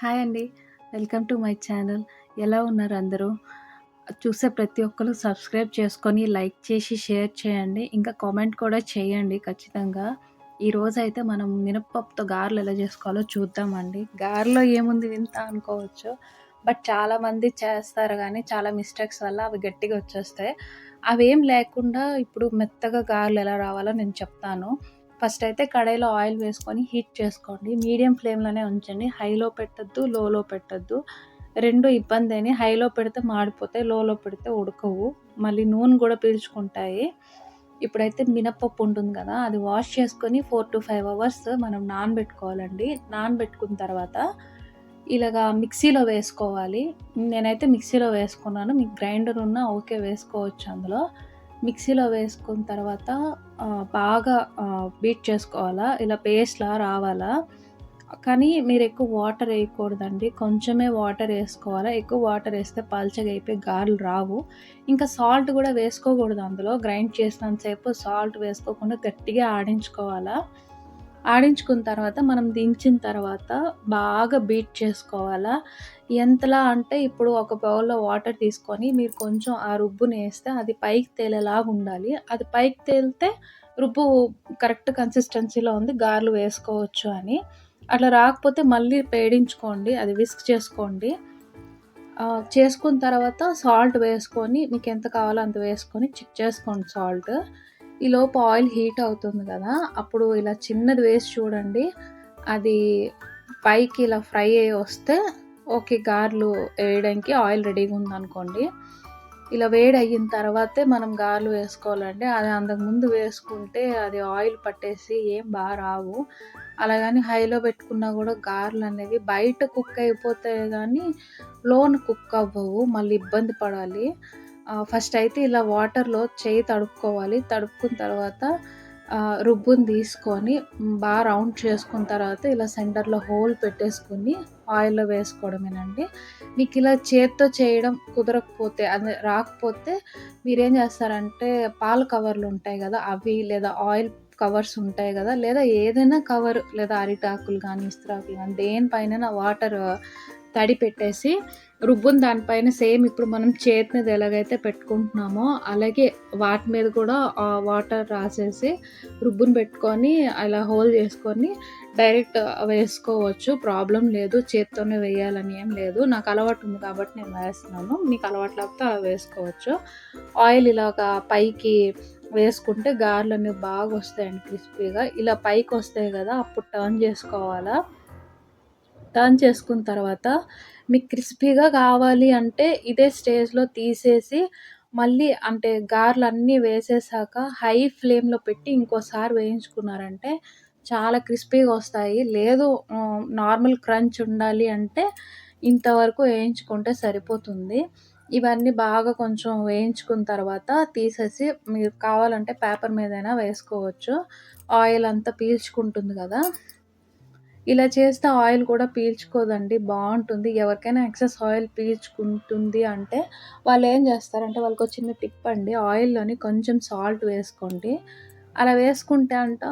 Hi అండి. Welcome to my channel. ఎలా ఉన్నారు అందరూ? చూసే ప్రతి ఒక్కరు సబ్స్క్రైబ్ చేసుకొని, లైక్ చేసి, షేర్ చేయండి. ఇంకా కామెంట్ కూడా చేయండి ఖచ్చితంగా. ఈరోజైతే మనం మినపప్పుతో గారెలు ఎలా చేసుకోవాలో చూద్దామండి. గారెలో ఏముంది వింత అనుకోవచ్చు. బట్ చాలామంది చేస్తారు కానీ చాలా మిస్టేక్స్ వల్ల అవి గట్టిగా వచ్చేస్తాయి. అవేం లేకుండా ఇప్పుడు మెత్తగా గారెలు ఎలా రావాలో నేను చెప్తాను. ఫస్ట్ అయితే కడాయిలో ఆయిల్ వేసుకొని హీట్ చేసుకోండి. మీడియం ఫ్లేమ్‌లోనే ఉంచండి. హైలో పెట్టద్దు లోలో పెట్టొద్దు. 2 ఇబ్బందేని. హైలో పెడితే మాడిపోతాయి. లోలో పెడితే ఉడకవు. మళ్ళీ నూనె కూడా పీల్చుకుంటాయి. ఇప్పుడైతే మినప్పప్పు ఉంటుంది కదా అది వాష్ చేసుకొని 4-5 అవర్స్ మనం నానబెట్టుకోవాలండి. నానబెట్టుకున్న తర్వాత ఇలాగా మిక్సీలో వేసుకోవాలి. నేనైతే మిక్సీలో వేసుకున్నాను. మీకు గ్రైండర్ ఉన్నా ఓకే వేసుకోవచ్చు అందులో. మిక్సీలో వేసుకున్న తర్వాత బాగా బీట్ చేసుకోవాలా. ఇలా పేస్ట్‌లా రావాలా. కానీ మీరు ఎక్కువ వాటర్ వేయకూడదండి కొంచెమే వాటర్ వేసుకోవాలా ఎక్కువ వాటర్ వేస్తే పల్చగా అయిపోయి గారెలు రావు. ఇంకా సాల్ట్ కూడా వేసుకోకూడదు అందులో. గ్రైండ్ చేసినంతసేపు సాల్ట్ వేసుకోకుండా గట్టిగా ఆడించుకోవాలా. ఆడించుకున్న తర్వాత మనం దించిన తర్వాత బాగా బీట్ చేసుకోవాలా. ఎంతలా అంటే ఇప్పుడు ఒక బౌల్‌లో వాటర్ తీసుకొని మీరు కొంచెం ఆ రుబ్బుని వేస్తే అది పైకి తేలేలాగా ఉండాలి. అది పైకి తేలితే రుబ్బు కరెక్ట్ కన్సిస్టెన్సీలో ఉంది. గారెలు వేసుకోవచ్చు అని. అట్లా రాకపోతే మళ్ళీ పేడించుకోండి. అది విస్క్ చేసుకోండి. చేసుకున్న తర్వాత సాల్ట్ వేసుకొని మీకు ఎంత కావాలో అంత వేసుకొని చెక్ చేసుకోండి సాల్ట్. ఈలోపు ఆయిల్ హీట్ అవుతుంది కదా అప్పుడు ఇలా చిన్నది వేసి చూడండి. అది పైకి ఇలా ఫ్రై అయ్యి వస్తే ఓకే. గార్లు వేయడానికి ఆయిల్ రెడీగా ఉందనుకోండి. ఇలా వేడి అయిన తర్వాతే మనం గార్లు వేసుకోవాలండి. అది అంతకుముందు వేసుకుంటే అది ఆయిల్ పట్టేసి ఏం బాగా రావు. అలాగని హైలో పెట్టుకున్నా గార్లు అనేది బయట కుక్ అయిపోతాయి కానీ లోన్ కుక్ అవ్వవు. మళ్ళీ ఇబ్బంది పడాలి. ఫస్ట్ అయితే ఇలా వాటర్‌లో చేయి తడుపుకోవాలి. తడుపుకున్న తర్వాత రుబ్బుని తీసుకొని బాగా రౌండ్ చేసుకున్న తర్వాత ఇలా సెంటర్‌లో హోల్ పెట్టేసుకొని ఆయిల్‌లో వేసుకోవడమేనండి. ఇలా చేత్తో చేయడం కుదరకపోతే అదే రాకపోతే మీరేం చేస్తారంటే పాల కవర్లు ఉంటాయి కదా అవి లేదా ఆయిల్ కవర్స్ ఉంటాయి కదా లేదా ఏదైనా కవర్ లేదా అరిటాకులు కానీ ఇస్త్రాకులు కానీ దేనిపైన వాటర్ తడి పెట్టేసి రుబ్బుని దానిపైన సేమ్ ఇప్పుడు మనం చేతి ఎలాగైతే పెట్టుకుంటున్నామో అలాగే వాటి మీద కూడా వాటర్ రాసేసి రుబ్బుని పెట్టుకొని అలా హోల్ చేసుకొని డైరెక్ట్ వేసుకోవచ్చు. ప్రాబ్లం లేదు. చేత్తోనే వేయాలని ఏం లేదు. నాకు అలవాటు ఉంది కాబట్టి నేను వేస్తున్నాను. మీకు అలవాటు లేకపోతే అలా వేసుకోవచ్చు. ఆయిల్ ఇలా ఒక పైకి వేసుకుంటే గారెలనేవి బాగా వస్తాయండి క్రిస్పీగా. ఇలా పైకి వస్తాయి కదా అప్పుడు టర్న్ చేసుకోవాలా. టర్న్ చేసుకున్న తర్వాత మీకు క్రిస్పీగా కావాలి అంటే ఇదే స్టేజ్‌లో తీసేసి మళ్ళీ అంటే గారెలన్నీ వేసేసాక హై ఫ్లేమ్‌లో పెట్టి ఇంకోసారి వేయించుకున్నారంటే చాలా క్రిస్పీగా వస్తాయి. లేదు నార్మల్ క్రంచ్ ఉండాలి అంటే ఇంతవరకు వేయించుకుంటే సరిపోతుంది. ఇవన్నీ బాగా కొంచెం వేయించుకున్న తర్వాత తీసేసి మీరు కావాలంటే పేపర్ మీదైనా వేసుకోవచ్చు. ఆయిల్ అంతా పీల్చుకుంటుంది కదా ఇలా చేస్తే ఆయిల్ కూడా పీల్చుకోదండి. బాగుంటుంది ఎవరికైనా ఎక్సెస్ ఆయిల్ పీల్చుకుంటుంది అంటే వాళ్ళు ఏం చేస్తారంటే వాళ్ళకి చిన్న టిప్ అండి. ఆయిల్‌లోని కొంచెం సాల్ట్ వేసుకోండి. అలా వేసుకుంటే అంట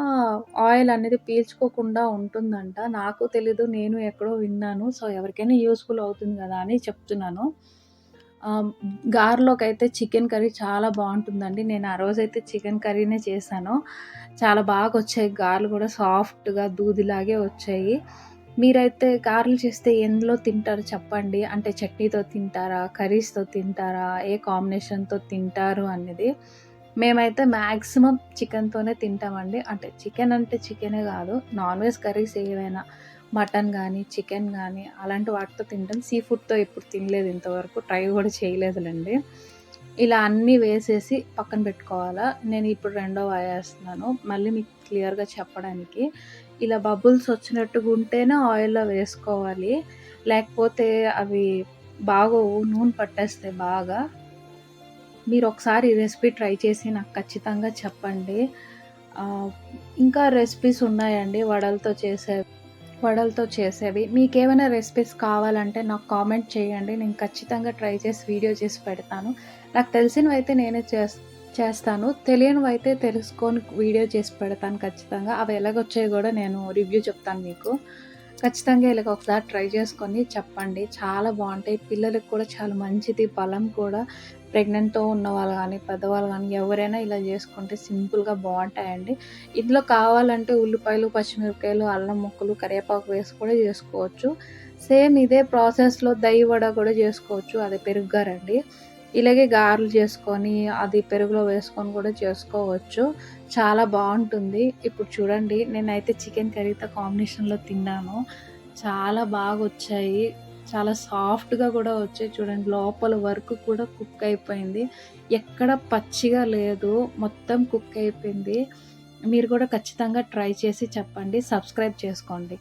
ఆయిల్ అనేది పీల్చుకోకుండా ఉంటుందంట. నాకు తెలీదు. నేను ఎక్కడో విన్నాను. సో, ఎవరికైనా యూస్ఫుల్ అవుతుంది కదా అని చెప్తున్నాను. గారులోకి అయితే చికెన్ కర్రీ చాలా బాగుంటుందండి నేను ఆ రోజైతే చికెన్ కర్రీనే చేశాను. చాలా బాగా వచ్చాయి గారెలు కూడా సాఫ్ట్‌గా దూదిలాగే వచ్చాయి. మీరైతే గారెలు చేస్తే ఎందులో తింటారు చెప్పండి? అంటే చట్నీతో తింటారా? కర్రీస్‌తో తింటారా? ఏ కాంబినేషన్‌తో తింటారు అనేది. మేమైతే మ్యాక్సిమం చికెన్‌తోనే తింటామండి. అంటే చికెన్ అంటే చికెనే కాదు నాన్ వెజ్ కర్రీస్ ఏవైనా మటన్ కానీ చికెన్ కానీ అలాంటి వాటితో తింటాం. సీ ఫుడ్‌తో ఎప్పుడు తినలేదు ఇంతవరకు. ట్రై కూడా చేయలేదులేండి ఇలా అన్నీ వేసేసి పక్కన పెట్టుకోవాలా. నేను ఇప్పుడు రెండో వాయేస్తున్నాను. మళ్ళీ మీకు క్లియర్‌గా చెప్పడానికి. ఇలా బబుల్స్ వచ్చినట్టుగా ఉంటేనే ఆయిల్‌లో వేసుకోవాలి. లేకపోతే అవి బాగోవు. నూనె పట్టేస్తాయి బాగా. మీరొకసారి ఈ రెసిపీ ట్రై చేసి నాకు ఖచ్చితంగా చెప్పండి. ఇంకా రెసిపీస్ ఉన్నాయండి వడలతో చేసేవి. వడలతో చేసేవి. మీకేమైనా రెసిపీస్ కావాలంటే నాకు కామెంట్ చేయండి. నేను ఖచ్చితంగా ట్రై చేసి వీడియో చేసి పెడతాను. నాకు తెలిసినవైతే నేనే చేస్ చేస్తాను. తెలియనివైతే తెలుసుకొని వీడియో చేసి పెడతాను ఖచ్చితంగా. అవి ఎలాగొచ్చాయో కూడా నేను రివ్యూ చెప్తాను మీకు. ఖచ్చితంగా ఇలాగ ఒకసారి ట్రై చేసుకొని చెప్పండి. చాలా బాగుంటాయి పిల్లలకి కూడా చాలా మంచిది. బలం కూడా ప్రెగ్నెంట్‌తో ఉన్నవాళ్ళు కానీ పెద్దవాళ్ళు కానీ ఎవరైనా ఇలా చేసుకుంటే సింపుల్‌గా బాగుంటాయండి ఇందులో కావాలంటే ఉల్లిపాయలు, పచ్చిమిరపకాయలు, అల్లం ముక్కలు, కరివేపాకు వేసి కూడా చేసుకోవచ్చు. సేమ్ ఇదే ప్రాసెస్‌లో దହି వడ కూడా చేసుకోవచ్చు. అది పెరుగుగారండి ఇలాగే గారెలు చేసుకొని, అది పెరుగులో వేసుకొని కూడా చేసుకోవచ్చు. చాలా బాగుంటుంది ఇప్పుడు చూడండి నేనైతే చికెన్ కర్రీతో కాంబినేషన్‌లో తిన్నాను. చాలా బాగా వచ్చాయి చాలా సాఫ్ట్‌గా కూడా వచ్చాయి. చూడండి లోపల వరకు కూడా కుక్ అయిపోయింది. ఎక్కడ పచ్చిగా లేదు. మొత్తం కుక్ అయిపోయింది. మీరు కూడా ఖచ్చితంగా ట్రై చేసి చెప్పండి. సబ్స్క్రైబ్ చేసుకోండి.